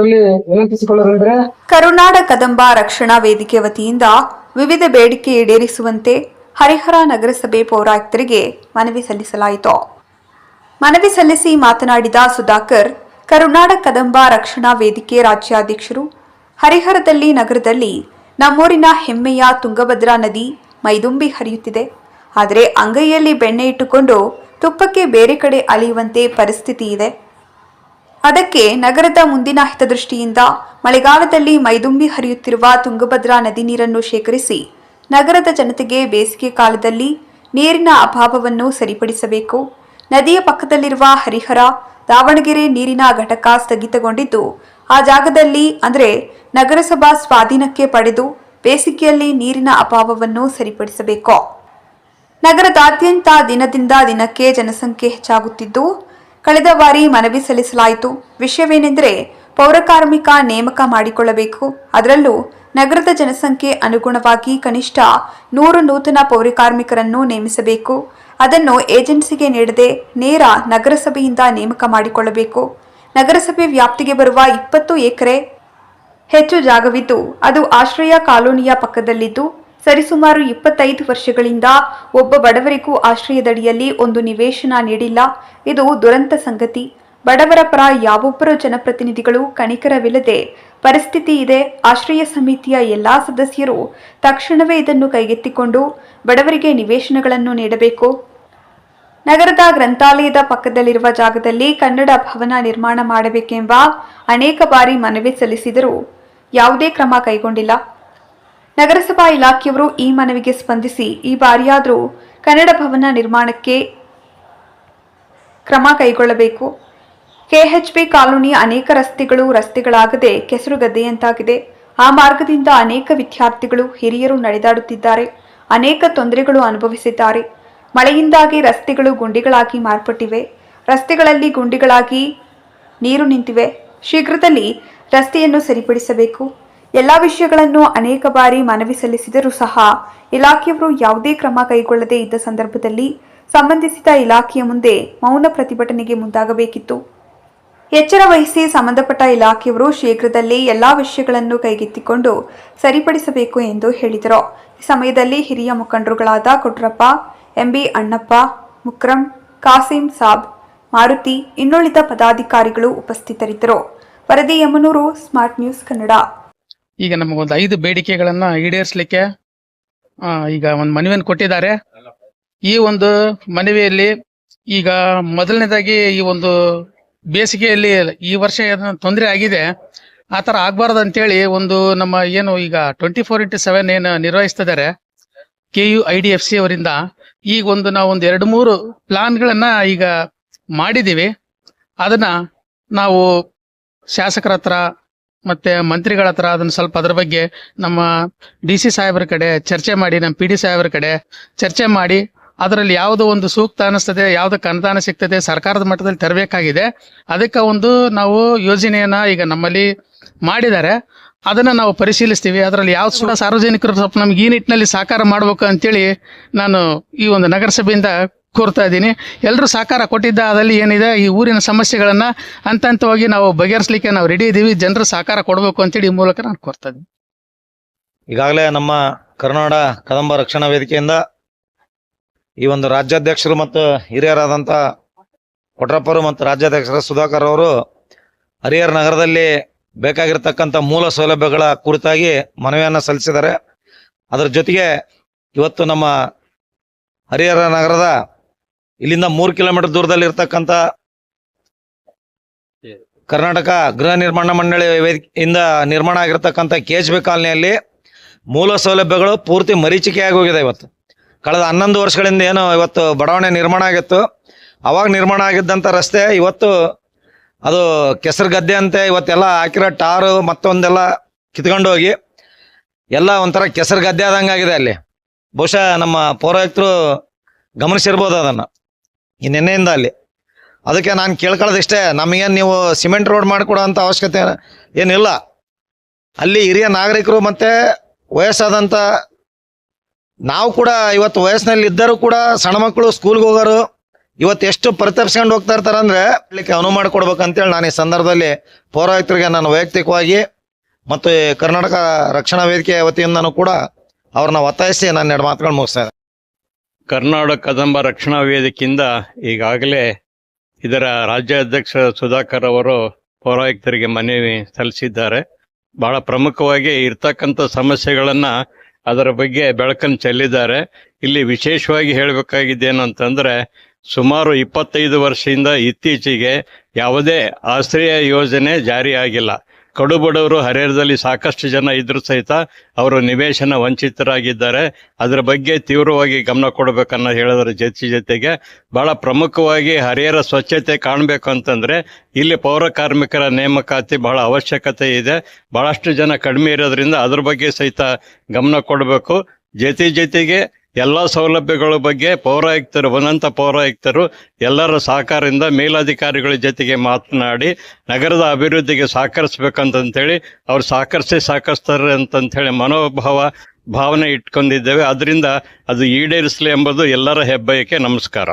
ವಿನಂತಿಸಿಕೊಳ್ಳೋದಂದ್ರೆ, ಕರುನಾಡ ಕದಂಬ ರಕ್ಷಣಾ ವೇದಿಕೆ ವತಿಯಿಂದ ವಿವಿಧ ಬೇಡಿಕೆ ಈಡೇರಿಸುವಂತೆ ಹರಿಹರ ನಗರಸಭೆ ಪೌರಾಯುಕ್ತರಿಗೆ ಮನವಿ ಸಲ್ಲಿಸಲಾಯಿತು. ಮನವಿ ಸಲ್ಲಿಸಿ ಮಾತನಾಡಿದ ಸುಧಾಕರ್, ಕರುನಾಡ ಕದಂಬ ರಕ್ಷಣಾ ವೇದಿಕೆ ರಾಜ್ಯಾಧ್ಯಕ್ಷರು, ಹರಿಹರದಲ್ಲಿ ನಗರದಲ್ಲಿ ನಮ್ಮೂರಿನ ಹೆಮ್ಮೆಯ ತುಂಗಭದ್ರಾ ನದಿ ಮೈದುಂಬಿ ಹರಿಯುತ್ತಿದೆ. ಆದರೆ ಅಂಗೈಯಲ್ಲಿ ಬೆಣ್ಣೆ ಇಟ್ಟುಕೊಂಡು ತುಪ್ಪಕ್ಕೆ ಬೇರೆ ಕಡೆ ಅಲಿಯುವಂತೆ ಪರಿಸ್ಥಿತಿ ಇದೆ. ಅದಕ್ಕೆ ನಗರದ ಮುಂದಿನ ಹಿತದೃಷ್ಟಿಯಿಂದ ಮಳೆಗಾಲದಲ್ಲಿ ಮೈದುಂಬಿ ಹರಿಯುತ್ತಿರುವ ತುಂಗಭದ್ರಾ ನದಿ ನೀರನ್ನು ಶೇಖರಿಸಿ ನಗರದ ಜನತೆಗೆ ಬೇಸಿಗೆ ಕಾಲದಲ್ಲಿ ನೀರಿನ ಅಭಾವವನ್ನು ಸರಿಪಡಿಸಬೇಕು. ನದಿಯ ಪಕ್ಕದಲ್ಲಿರುವ ಹರಿಹರ, ದಾವಣಗೆರೆ ನೀರಿನ ಘಟಕ ಸ್ಥಗಿತಗೊಂಡಿದ್ದು, ಆ ಜಾಗದಲ್ಲಿ ಅಂದರೆ ನಗರಸಭಾ ಸ್ವಾಧೀನಕ್ಕೆ ಪಡೆದು ಬೇಸಿಗೆಯಲ್ಲಿ ನೀರಿನ ಅಭಾವವನ್ನು ಸರಿಪಡಿಸಬೇಕು. ನಗರದಾದ್ಯಂತ ದಿನದಿಂದ ದಿನಕ್ಕೆ ಜನಸಂಖ್ಯೆ ಹೆಚ್ಚಾಗುತ್ತಿದ್ದು ಕಳೆದ ಬಾರಿ ಮನವಿ ಸಲ್ಲಿಸಲಾಯಿತು. ವಿಷಯವೇನೆಂದರೆ ಪೌರಕಾರ್ಮಿಕ ನೇಮಕ ಮಾಡಿಕೊಳ್ಳಬೇಕು. ಅದರಲ್ಲೂ ನಗರದ ಜನಸಂಖ್ಯೆ ಅನುಗುಣವಾಗಿ ಕನಿಷ್ಠ ನೂರು ನೂತನ ಪೌರಕಾರ್ಮಿಕರನ್ನು ನೇಮಿಸಬೇಕು. ಅದನ್ನು ಏಜೆನ್ಸಿಗೆ ನೀಡದೆ ನೇರ ನಗರಸಭೆಯಿಂದ ನೇಮಕ ಮಾಡಿಕೊಳ್ಳಬೇಕು. ನಗರಸಭೆ ವ್ಯಾಪ್ತಿಗೆ ಬರುವ ಇಪ್ಪತ್ತು ಎಕರೆ ಹೆಚ್ಚು ಜಾಗವಿದ್ದು ಅದು ಆಶ್ರಯ ಕಾಲೋನಿಯ ಪಕ್ಕದಲ್ಲಿದ್ದು ಸರಿಸುಮಾರು ಇಪ್ಪತ್ತೈದು ವರ್ಷಗಳಿಂದ ಒಬ್ಬ ಬಡವರಿಗೂ ಆಶ್ರಯದಡಿಯಲ್ಲಿ ಒಂದು ನಿವೇಶನ ನೀಡಿಲ್ಲ. ಇದು ದುರಂತ ಸಂಗತಿ. ಬಡವರ ಪರ ಯಾವೊಬ್ಬರು ಜನಪ್ರತಿನಿಧಿಗಳು ಕಣಿಕರವಿಲ್ಲದೆ ಪರಿಸ್ಥಿತಿ ಇದೆ. ಆಶ್ರಯ ಸಮಿತಿಯ ಎಲ್ಲಾ ಸದಸ್ಯರು ತಕ್ಷಣವೇ ಇದನ್ನು ಕೈಗೆತ್ತಿಕೊಂಡು ಬಡವರಿಗೆ ನಿವೇಶನಗಳನ್ನು ನೀಡಬೇಕು. ನಗರದ ಗ್ರಂಥಾಲಯದ ಪಕ್ಕದಲ್ಲಿರುವ ಜಾಗದಲ್ಲಿ ಕನ್ನಡ ಭವನ ನಿರ್ಮಾಣ ಮಾಡಬೇಕೆಂಬ ಅನೇಕ ಬಾರಿ ಮನವಿ ಸಲ್ಲಿಸಿದರೂ ಯಾವುದೇ ಕ್ರಮ ಕೈಗೊಂಡಿಲ್ಲ. ನಗರಸಭಾ ಇಲಾಖೆಯವರು ಈ ಮನವಿಗೆ ಸ್ಪಂದಿಸಿ ಈ ಬಾರಿಯಾದರೂ ಕನ್ನಡ ಭವನ ನಿರ್ಮಾಣಕ್ಕೆ ಕ್ರಮ ಕೈಗೊಳ್ಳಬೇಕು. ಕೆಎಚ್ಬಿ ಕಾಲೋನಿ ಅನೇಕ ರಸ್ತೆಗಳು ರಸ್ತೆಗಳಾಗದೆ ಕೆಸರುಗದ್ದೆಯಂತಾಗಿದೆ ಆ ಮಾರ್ಗದಿಂದ ಅನೇಕ ವಿದ್ಯಾರ್ಥಿಗಳು, ಹಿರಿಯರು ನಡೆದಾಡುತ್ತಿದ್ದಾರೆ. ಅನೇಕ ತೊಂದರೆಗಳು ಅನುಭವಿಸಿದ್ದಾರೆ. ಮಳೆಯಿಂದಾಗಿ ರಸ್ತೆಗಳು ಗುಂಡಿಗಳಾಗಿ ಮಾರ್ಪಟ್ಟಿವೆ. ರಸ್ತೆಗಳಲ್ಲಿ ಗುಂಡಿಗಳಾಗಿ ನೀರು ನಿಂತಿವೆ. ಶೀಘ್ರದಲ್ಲಿ ರಸ್ತೆಯನ್ನು ಸರಿಪಡಿಸಬೇಕು. ಎಲ್ಲ ವಿಷಯಗಳನ್ನು ಅನೇಕ ಬಾರಿ ಮನವಿ ಸಲ್ಲಿಸಿದರೂ ಸಹ ಇಲಾಖೆಯವರು ಯಾವುದೇ ಕ್ರಮ ಕೈಗೊಳ್ಳದೇ ಇದ್ದ ಸಂದರ್ಭದಲ್ಲಿ ಸಂಬಂಧಿಸಿದ ಇಲಾಖೆಯ ಮುಂದೆ ಮೌನ ಪ್ರತಿಭಟನೆಗೆ ಮುಂದಾಗಬೇಕಿತ್ತು. ಎಚ್ಚರ ವಹಿಸಿ ಸಂಬಂಧಪಟ್ಟ ಇಲಾಖೆಯವರು ಶೀಘ್ರದಲ್ಲೇ ಎಲ್ಲ ವಿಷಯಗಳನ್ನು ಕೈಗೆತ್ತಿಕೊಂಡು ಸರಿಪಡಿಸಬೇಕು ಎಂದು ಹೇಳಿದರು. ಈ ಸಮಯದಲ್ಲಿ ಹಿರಿಯ ಮುಖಂಡರುಗಳಾದ ಕೊಟ್ರಪ್ಪ, ಎಂಬಿ ಅಣ್ಣಪ್ಪ, ಮುಕ್ರಂ, ಕಾಸಿಂ ಸಾಬ್, ಮಾರುತಿ ಇನ್ನುಳಿದ ಪದಾಧಿಕಾರಿಗಳು ಉಪಸ್ಥಿತರಿದ್ದರು. ವರದಿ ಯಮನೂರು, ಸ್ಮಾರ್ಟ್ ನ್ಯೂಸ್ ಕನ್ನಡ. ಈಗ ನಮಗೊಂದು ಐದು ಬೇಡಿಕೆಗಳನ್ನ ಈಡೇರಿಸಲಿಕ್ಕೆ ಈಗ ಒಂದು ಮನವಿಯನ್ನು ಕೊಟ್ಟಿದ್ದಾರೆ. ಈ ಒಂದು ಮನವಿಯಲ್ಲಿ ಈಗ ಮೊದಲನೇದಾಗಿ ಈ ಒಂದು ಬೇಸಿಗೆಯಲ್ಲಿ ಈ ವರ್ಷ ತೊಂದರೆ ಆಗಿದೆ, ಆ ಥರ ಆಗಬಾರ್ದು ಅಂತೇಳಿ ಒಂದು ನಮ್ಮ ಏನು ಈಗ ಟ್ವೆಂಟಿ ಫೋರ್ ಇಂಟು ಸೆವೆನ್ ಏನು ನಿರ್ವಹಿಸ್ತಿದ್ದಾರೆ K U I D F C ಅವರಿಂದ. ಈಗ ಒಂದು ನಾವು ಒಂದು ಎರಡು ಮೂರು ಪ್ಲಾನ್ಗಳನ್ನು ಈಗ ಮಾಡಿದ್ದೀವಿ. ಅದನ್ನ ನಾವು ಶಾಸಕರ ಹತ್ರ ಮತ್ತೆ ಮಂತ್ರಿಗಳ ಹತ್ರ ಅದನ್ನ ಸ್ವಲ್ಪ ಅದ್ರ ಬಗ್ಗೆ ನಮ್ಮ ಡಿ ಸಿ ಸಾಹೇಬ್ರ ಕಡೆ ಚರ್ಚೆ ಮಾಡಿ, ನಮ್ಮ ಪಿ ಡಿ ಸಾಹೇಬ್ರ ಕಡೆ ಚರ್ಚೆ ಮಾಡಿ ಅದರಲ್ಲಿ ಯಾವುದು ಒಂದು ಸೂಕ್ತ ಅನಿಸ್ತದೆ, ಯಾವ್ದು ಅನುದಾನ ಸಿಗ್ತದೆ ಸರ್ಕಾರದ ಮಟ್ಟದಲ್ಲಿ ತರಬೇಕಾಗಿದೆ. ಅದಕ್ಕೆ ಒಂದು ನಾವು ಯೋಜನೆಯನ್ನ ಈಗ ನಮ್ಮಲ್ಲಿ ಮಾಡಿದ್ದಾರೆ. ಅದನ್ನ ನಾವು ಪರಿಶೀಲಿಸ್ತೀವಿ. ಅದರಲ್ಲಿ ಯಾವ್ದು ಸಾರ್ವಜನಿಕರು ಸ್ವಲ್ಪ ನಮ್ಗೆ ಈ ನಿಟ್ಟಿನಲ್ಲಿ ಸಾಕಾರ ಮಾಡ್ಬೇಕು ಅಂತೇಳಿ ನಾನು ಈ ಒಂದು ನಗರಸಭೆಯಿಂದ ಕೋರ್ತಾ ಇದ್ದೀನಿ. ಎಲ್ಲರೂ ಸಹಕಾರ ಕೊಟ್ಟಿದ್ದ ಅದರಲ್ಲಿ ಏನಿದೆ, ಈ ಊರಿನ ಸಮಸ್ಯೆಗಳನ್ನು ಹಂತ ಹಂತವಾಗಿ ನಾವು ಬಗೆಹರಿಸಲಿಕ್ಕೆ ನಾವು ರೆಡಿ ಇದ್ದೀವಿ ಜನರು ಸಹಕಾರ ಕೊಡಬೇಕು ಅಂತೇಳಿ ಈ ಮೂಲಕ ನಾನು ಕೋರ್ತಾ ಇದ್ದೀನಿ. ಈಗಾಗಲೇ ನಮ್ಮ ಕರ್ನಾಡ ಕದಂಬ ರಕ್ಷಣಾ ವೇದಿಕೆಯಿಂದ ಈ ಒಂದು ರಾಜ್ಯಾಧ್ಯಕ್ಷರು ಮತ್ತು ಹಿರಿಯರಾದಂಥ ಕೊಟ್ರಪ್ಪರು ಮತ್ತು ರಾಜ್ಯಾಧ್ಯಕ್ಷರ ಸುಧಾಕರ್ ಅವರು ಹರಿಹರ ನಗರದಲ್ಲಿ ಬೇಕಾಗಿರ್ತಕ್ಕಂಥ ಮೂಲ ಸೌಲಭ್ಯಗಳ ಕುರಿತಾಗಿ ಮನವಿಯನ್ನು ಸಲ್ಲಿಸಿದ್ದಾರೆ. ಅದರ ಜೊತೆಗೆ ಇವತ್ತು ನಮ್ಮ ಹರಿಹರ ನಗರದ ಇಲ್ಲಿಂದ ಮೂರು ಕಿಲೋಮೀಟರ್ ದೂರದಲ್ಲಿ ಇರ್ತಕ್ಕಂಥ ಕರ್ನಾಟಕ ಗೃಹ ನಿರ್ಮಾಣ ಮಂಡಳಿ ಇಂದ ನಿರ್ಮಾಣ ಆಗಿರ್ತಕ್ಕಂಥ ಕೆ ಎಚ್ ಬಿ ಕಾಲನಿಯಲ್ಲಿ ಮೂಲ ಸೌಲಭ್ಯಗಳು ಪೂರ್ತಿ ಮರೀಚಿಕೆಯಾಗಿ ಹೋಗಿದೆ ಇವತ್ತು. ಕಳೆದ ಹನ್ನೊಂದು ವರ್ಷಗಳಿಂದ ಏನು ಇವತ್ತು ಬಡಾವಣೆ ನಿರ್ಮಾಣ ಆಗಿತ್ತು. ಅವಾಗ ನಿರ್ಮಾಣ ಆಗಿದ್ದಂಥ ರಸ್ತೆ ಇವತ್ತು ಅದು ಕೆಸರು ಗದ್ದೆ ಅಂತೆ, ಇವತ್ತೆಲ್ಲ ಹಾಕಿರೋ ಟಾರು ಮತ್ತೊಂದೆಲ್ಲ ಕಿತ್ಕೊಂಡು ಹೋಗಿ ಎಲ್ಲ ಒಂಥರ ಕೆಸರು ಗದ್ದೆ ಆದಂಗೆ ಆಗಿದೆ ಅಲ್ಲಿ. ಬಹುಶಃ ನಮ್ಮ ಪೌರಾಯುಕ್ತರು ಗಮನಿಸಿರ್ಬೋದು ಅದನ್ನು. ಈ ನಿನ್ನೆಯಿಂದ ಅಲ್ಲಿ ಅದಕ್ಕೆ ನಾನು ಕೇಳ್ಕೊಳ್ಳೋದಿಷ್ಟೇ, ನಮಗೇನು ನೀವು ಸಿಮೆಂಟ್ ರೋಡ್ ಮಾಡಿಕೊಡೋ ಅಂಥ ಅವಶ್ಯಕತೆ ಏನಿಲ್ಲ ಅಲ್ಲಿ ಹಿರಿಯ ನಾಗರಿಕರು ಮತ್ತು ವಯಸ್ಸಾದಂಥ ನಾವು ಕೂಡ ಇವತ್ತು ವಯಸ್ಸಿನಲ್ಲಿ ಇದ್ದರೂ ಕೂಡ ಸಣ್ಣ ಮಕ್ಕಳು ಸ್ಕೂಲ್ಗೆ ಹೋಗೋರು ಇವತ್ತು ಎಷ್ಟು ಪರಿತಪ್ಸ್ಕೊಂಡು ಹೋಗ್ತಾ ಇರ್ತಾರೆ ಅಂದರೆ ಹೇಳಲಿಕ್ಕೆ ಅನುವು ಮಾಡಿಕೊಡ್ಬೇಕಂತೇಳಿ ನಾನು ಈ ಸಂದರ್ಭದಲ್ಲಿ ಪೌರಾಯುಕ್ತರಿಗೆ ನಾನು ವೈಯಕ್ತಿಕವಾಗಿ ಮತ್ತು ಕರ್ನಾಟಕ ರಕ್ಷಣಾ ವೇದಿಕೆ ವತಿಯಿಂದನೂ ಕೂಡ ಅವ್ರನ್ನ ಒತ್ತಾಯಿಸಿ ನಾನು ಎರಡು ಮಾತುಗಳು ಮುಗಿಸ್ತಾ. ಕರ್ನಾಟಕ ಕದಂಬ ರಕ್ಷಣಾ ವೇದಿಕೆಯಿಂದ ಈಗಾಗಲೇ ಇದರ ರಾಜ್ಯಾಧ್ಯಕ್ಷ ಸುಧಾಕರ್ ಅವರು ಪೌರಾಯುಕ್ತರಿಗೆ ಮನವಿ ಸಲ್ಲಿಸಿದ್ದಾರೆ. ಬಹಳ ಪ್ರಮುಖವಾಗಿ ಇರ್ತಕ್ಕಂಥ ಸಮಸ್ಯೆಗಳನ್ನು ಅದರ ಬಗ್ಗೆ ಬೆಳಕನ್ನು ಚೆಲ್ಲಿದ್ದಾರೆ. ಇಲ್ಲಿ ವಿಶೇಷವಾಗಿ ಹೇಳಬೇಕಾಗಿದ್ದೇನು ಅಂತಂದ್ರೆ, ಸುಮಾರು ಇಪ್ಪತ್ತೈದು ವರ್ಷದಿಂದ ಇತ್ತೀಚೆಗೆ ಯಾವುದೇ ಆಶ್ರಯ ಯೋಜನೆ ಜಾರಿಯಾಗಿಲ್ಲ ಕಡು ಬಡವರು ಹರಿಹರದಲ್ಲಿ ಸಾಕಷ್ಟು ಜನ ಇದ್ರು ಸಹಿತ ಅವರು ನಿವೇಶನ ವಂಚಿತರಾಗಿದ್ದಾರೆ. ಅದರ ಬಗ್ಗೆ ತೀವ್ರವಾಗಿ ಗಮನ ಕೊಡಬೇಕನ್ನೋ ಹೇಳೋದ್ರ ಜೊತೆ ಜೊತೆಗೆ ಬಹಳ ಪ್ರಮುಖವಾಗಿ ಹರಿಹರ ಸ್ವಚ್ಛತೆ ಕಾಣಬೇಕು ಅಂತಂದ್ರೆ ಇಲ್ಲಿ ಪೌರ ಕಾರ್ಮಿಕರ ನೇಮಕಾತಿ ಬಹಳ ಅವಶ್ಯಕತೆ ಇದೆ. ಬಹಳಷ್ಟು ಜನ ಕಡಿಮೆ ಇರೋದ್ರಿಂದ ಅದ್ರ ಬಗ್ಗೆ ಸಹಿತ ಗಮನ ಕೊಡಬೇಕು. ಜೊತೆ ಜೊತೆಗೆ ಎಲ್ಲ ಸೌಲಭ್ಯಗಳ ಬಗ್ಗೆ ಪೌರಾಯುಕ್ತರು ಬಂದಂಥ ಪೌರಾಯುಕ್ತರು ಎಲ್ಲರ ಸಹಕಾರದಿಂದ ಮೇಲಾಧಿಕಾರಿಗಳ ಜೊತೆಗೆ ಮಾತನಾಡಿ, ನಗರದ ಅಭಿವೃದ್ಧಿಗೆ ಸಹಕರಿಸ್ಬೇಕಂತಂತೇಳಿ, ಅವ್ರು ಸಹಕರಿಸಿ ಸಹಕರಿಸ್ತಾರೆ ಅಂತಂಥೇಳಿ ಮನೋಭಾವ ಭಾವನೆ ಇಟ್ಕೊಂಡಿದ್ದೇವೆ. ಅದರಿಂದ ಅದು ಈಡೇರಿಸಲಿ ಎಂಬುದು ಎಲ್ಲರ ಹೆಬ್ಬಯಕ್ಕೆ ನಮಸ್ಕಾರ.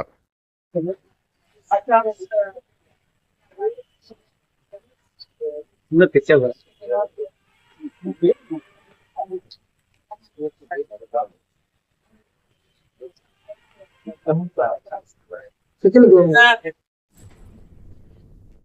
Fica ligando.